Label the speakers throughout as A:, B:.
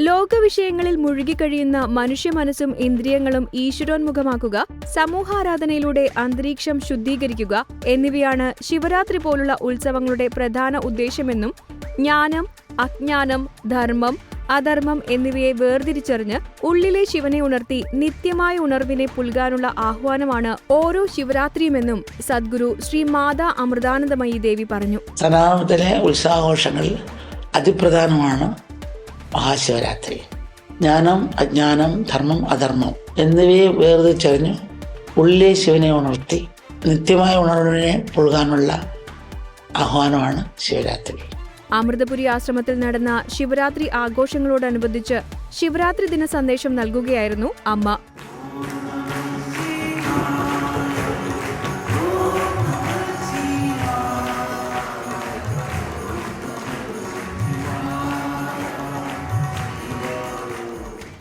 A: ലോകവിഷയങ്ങളിൽ മുഴുകിക്കഴിയുന്ന മനുഷ്യ മനസ്സും ഇന്ദ്രിയങ്ങളും ഈശ്വരോന്മുഖമാക്കുക സമൂഹാരാധനയിലൂടെ അന്തരീക്ഷം ശുദ്ധീകരിക്കുക എന്നിവയാണ് ശിവരാത്രി പോലുള്ള ഉത്സവങ്ങളുടെ പ്രധാന ഉദ്ദേശമെന്നും ജ്ഞാനം അജ്ഞാനം ധർമ്മം അധർമ്മം എന്നിവയെ വേർതിരിച്ചറിഞ്ഞ് ഉള്ളിലെ ശിവനെ ഉണർത്തി നിത്യമായ ഉണർവിനെ പുൽകാനുള്ള ആഹ്വാനമാണ് ഓരോ ശിവരാത്രിയുമെന്നും സദ്ഗുരു ശ്രീ മാതാ അമൃതാനന്ദമയി ദേവി പറഞ്ഞു.
B: സനാതനത്തിലെ ഉത്സാഘോഷങ്ങളിൽ അതിപ്രധാനമാണ്. മഹാശിവരാത്രി. ജ്ഞാനം അജ്ഞാനം ധർമ്മം അധർമ്മം എന്നിവയെ വേർതിരിച്ചറിഞ്ഞ് ഉള്ളിലെ ശിവനെ ഉണർത്തി നിത്യമായ ഉണർവിനെ പൊഴുകാനുള്ള ആഹ്വാനമാണ് ശിവരാത്രി.
A: അമൃതപുരി ആശ്രമത്തിൽ നടന്ന ശിവരാത്രി ആഘോഷങ്ങളോടനുബന്ധിച്ച് ശിവരാത്രി ദിന സന്ദേശം നൽകുകയായിരുന്നു അമ്മ.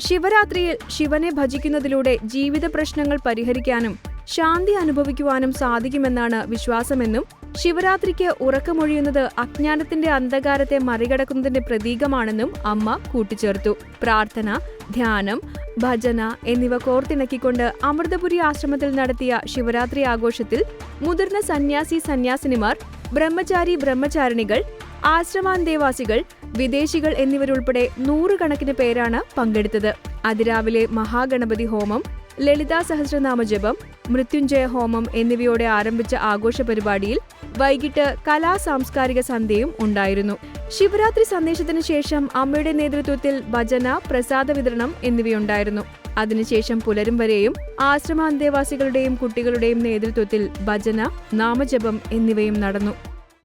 A: ശിവരാത്രിയിൽ ശിവനെ ഭജിക്കുന്നതിലൂടെ ജീവിത പ്രശ്നങ്ങൾ പരിഹരിക്കാനും ശാന്തി അനുഭവിക്കുവാനും സാധിക്കുമെന്നാണ് വിശ്വാസമെന്നും ശിവരാത്രിക്ക് ഉറക്കമൊഴിയുന്നത് അജ്ഞാനത്തിന്റെ അന്ധകാരത്തെ മറികടക്കുന്നതിന്റെ പ്രതീകമാണെന്നും അമ്മ കൂട്ടിച്ചേർത്തു. പ്രാർത്ഥന ധ്യാനം ഭജന എന്നിവ കോർത്തിണക്കിക്കൊണ്ട് അമൃതപുരി ആശ്രമത്തിൽ നടത്തിയ ശിവരാത്രി ആഘോഷത്തിൽ മുതിർന്ന സന്യാസി സന്യാസിനിമാർ ബ്രഹ്മചാരി ബ്രഹ്മചാരിണികൾ ആശ്രമാന്തേവാസികൾ വിദേശികൾ എന്നിവരുൾപ്പെടെ നൂറുകണക്കിന് പേരാണ് പങ്കെടുത്തത്. അതിരാവിലെ മഹാഗണപതി ഹോമം ലളിതാ സഹസ്രനാമ ജപം മൃത്യുഞ്ജയ ഹോമം എന്നിവയോടെ ആരംഭിച്ച ആഘോഷ പരിപാടിയിൽ വൈകിട്ട് കലാ സാംസ്കാരിക സന്ധ്യയും ഉണ്ടായിരുന്നു. ശിവരാത്രി സന്ദേശത്തിന് ശേഷം അമ്മയുടെ നേതൃത്വത്തിൽ ഭജന പ്രസാദ വിതരണം എന്നിവയുണ്ടായിരുന്നു. അതിനുശേഷം പുലരും വരെയും ആശ്രമ അന്തേവാസികളുടെയും കുട്ടികളുടെയും നേതൃത്വത്തിൽ ഭജന നാമജപം എന്നിവയും നടന്നു.